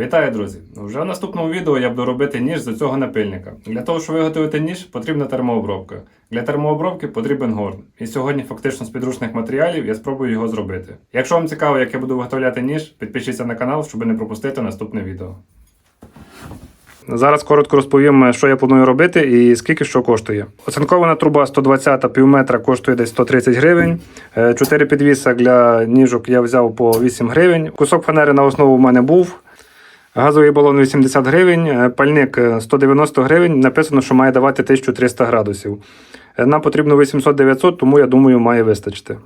Вітаю, друзі! Вже в наступному відео я буду робити ніж з цього напильника. Для того, щоб виготовити ніж, потрібна термообробка. Для термообробки потрібен горн. І сьогодні, фактично, з підручних матеріалів я спробую його зробити. Якщо вам цікаво, як я буду виготовляти ніж, підпишіться на канал, щоб не пропустити наступне відео. Зараз коротко розповім, що я планую робити і скільки що коштує. Оцинкована труба 120 пів метра коштує десь 130 гривень. Е, Чотири підвіса для ніжок я взяв по 8 гривень. Кусок фанери на основу в мене був. Газовий балон 80 гривень, е, пальник е, 190 гривень. Написано, що має давати 1300 градусів. Е, Нам потрібно 800-900, тому я думаю, має вистачити.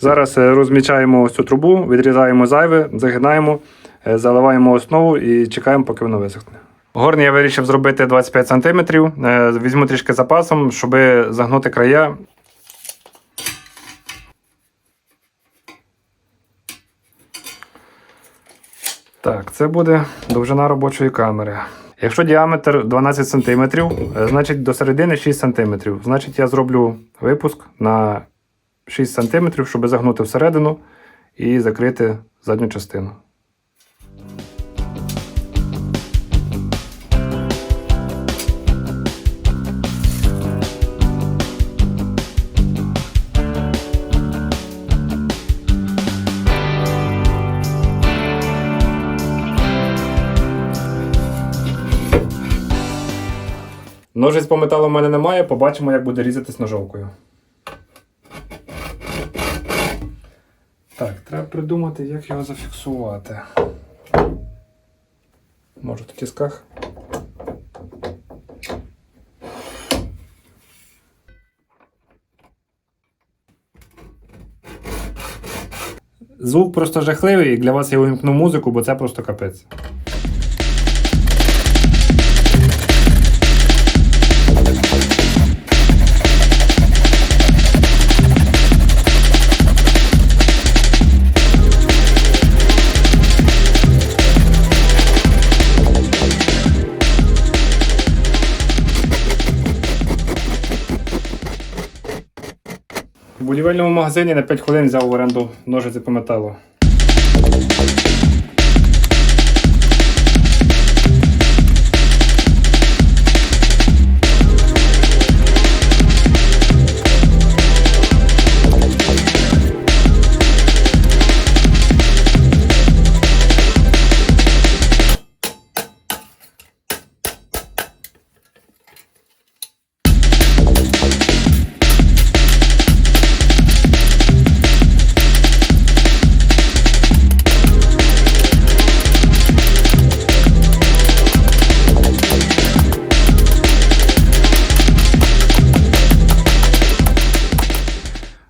Зараз е, розмічаємо цю трубу, відрізаємо зайве, загинаємо, е, заливаємо основу і чекаємо, поки воно висохне. Горн я вирішив зробити 25 см. Візьму трішки запасом, щоб загнути края. Так, це буде довжина робочої камери. Якщо діаметр 12 см, е, значить до середини 6 см. Значить, я зроблю випуск на 6 см, щоб загнути всередину і закрити задню частину. Ножиць по металу в мене немає, побачимо, як буде різатись ножовкою. Так, треба придумати, як його зафіксувати. Може в тисках. Звук просто жахливий, і для вас я увімкну музику, бо це просто капець. Будівельному магазині на 5 хвилин взяв в оренду ножиці по металу.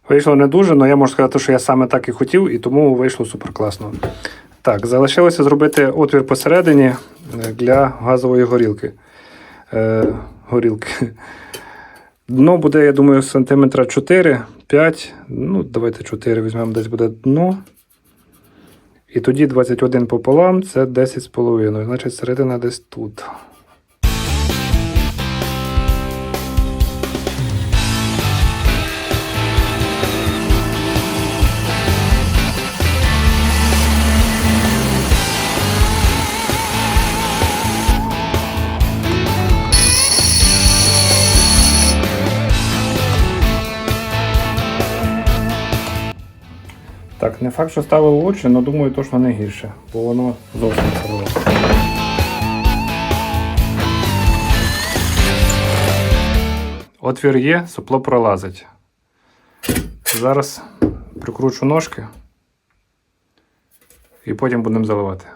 Вийшло не дуже, але я можу сказати, що я саме так і хотів, і тому вийшло супер класно. Так, залишилося зробити отвір посередині е, для газової горілки. Е, горілки. Дно буде, я думаю, сантиметра 4, 5. Ну, давайте 4 візьмемо, десь буде дно. І тоді 21 пополам це 10,5. Значить, середина десь тут. Так, не факт, що ставило очі, але думаю, точно не гірше, бо воно зовсім сирове. Отвір є, сопло пролазить. Зараз прикручу ножки і потім будемо заливати.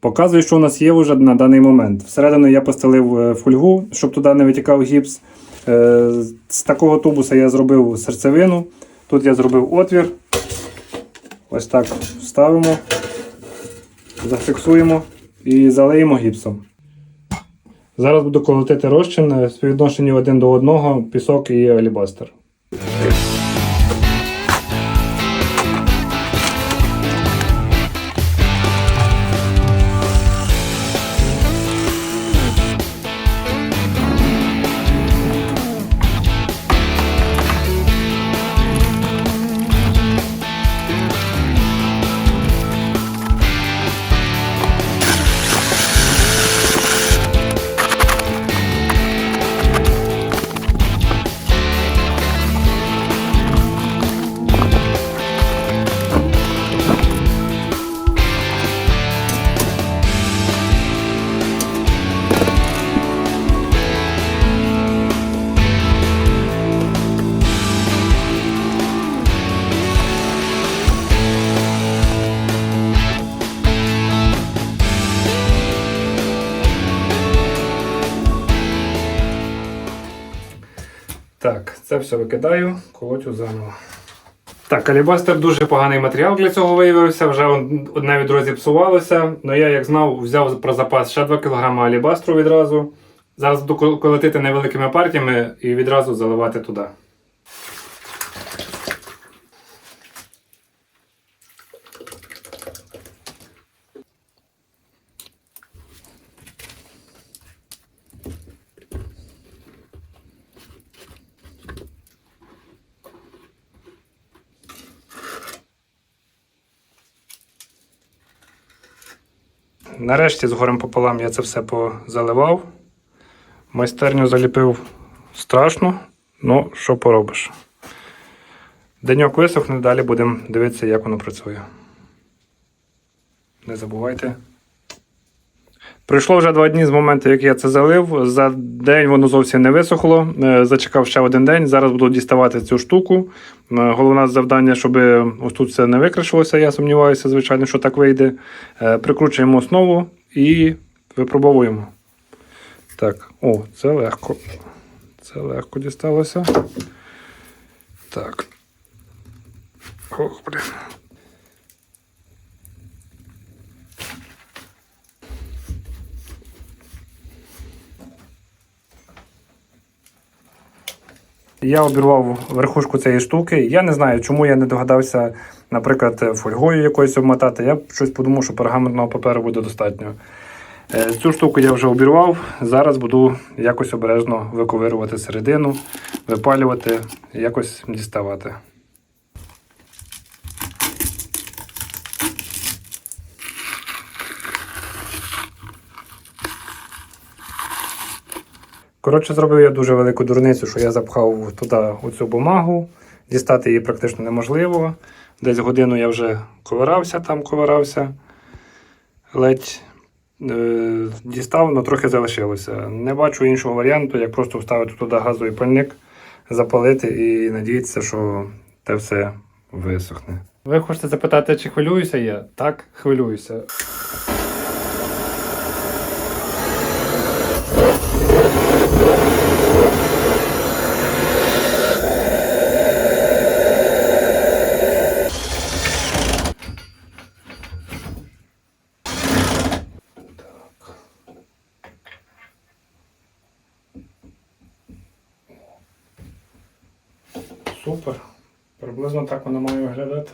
Показую, що у нас є вже на даний момент. Всередину я постелив е, фольгу, щоб туди не витікав гіпс. Е, З такого тубуса я зробив серцевину. Тут я зробив отвір. Ось так вставимо, зафіксуємо і залиємо гіпсом. Зараз буду колотити розчин в співвідношенні один до одного пісок і алібастер. Так, це все викидаю, колотю заново. Так, алібастер дуже поганий матеріал для цього виявився. Вже одне відро зіпсувалося. Ну я, як знав, взяв про запас ще 2 кг алібастру відразу. Зараз буду колотити невеликими партіями і відразу заливати туди. Нарешті з горем пополам я це все позаливав. Майстерню заліпив страшно, ну що поробиш. Деньок висохне, далі будемо дивитися, як воно працює. Не забувайте. Пройшло вже два дні з моменту, як я це залив. За день воно зовсім не висохло. Е, Зачекав ще один день. Зараз буду діставати цю штуку. Е, Головне завдання, щоб ось тут все не викришилося. Я сумніваюся, звичайно, що так вийде. Е, Прикручуємо основу і випробовуємо. Так, о, це легко. Це легко дісталося. Так. Ох, блін. Я обірвав верхушку цієї штуки. Я не знаю, чому я не догадався, наприклад, фольгою якоюсь обмотати. Я щось подумав, що пергаментного паперу буде достатньо. Е, Цю штуку я вже обірвав. Зараз буду якось обережно виковирувати середину, випалювати, якось діставати. Коротше, зробив я дуже велику дурницю, що я запхав туди оцю бумагу. Дістати її практично неможливо. Десь годину я вже ковирався, там ковирався. Ледь е, дістав, але трохи залишилося. Не бачу іншого варіанту, як просто вставити туди газовий пальник, запалити і надіятися, що те все висохне. Ви хочете запитати, чи хвилююся я? Так, хвилююся. Супер. Приблизно так воно має виглядати.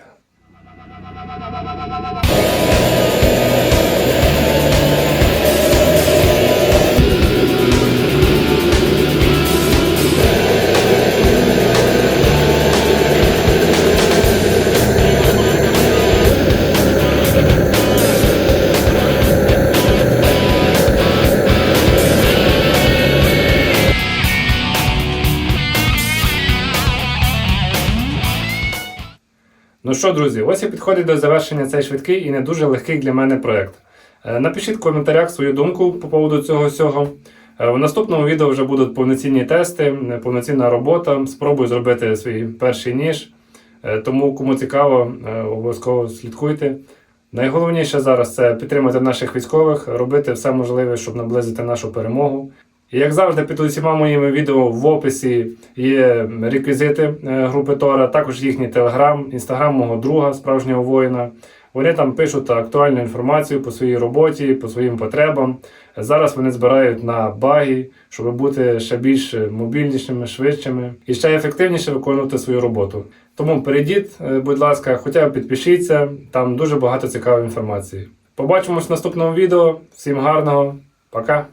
Ну що, друзі, ось і підходить до завершення цей швидкий і не дуже легкий для мене проект. Е, Напишіть в коментарях свою думку по поводу цього всього. Е, В наступному відео вже будуть повноцінні тести, е, повноцінна робота. Спробую зробити свій перший ніж. Тому, кому цікаво, обов'язково слідкуйте. Найголовніше зараз це підтримати наших військових, робити все можливе, щоб наблизити нашу перемогу. Як завжди, під усіма моїми відео в описі є реквізити е, групи Тора, також їхній телеграм, інстаграм мого друга, справжнього воїна. Вони там пишуть актуальну інформацію по своїй роботі, по своїм потребам. Зараз вони збирають на баги, щоб бути ще більш мобільнішими, швидшими і ще ефективніше виконувати свою роботу. Тому перейдіть, е, будь ласка, хоча б підпишіться, там дуже багато цікавої інформації. Побачимось в наступному відео. Всім гарного, пока!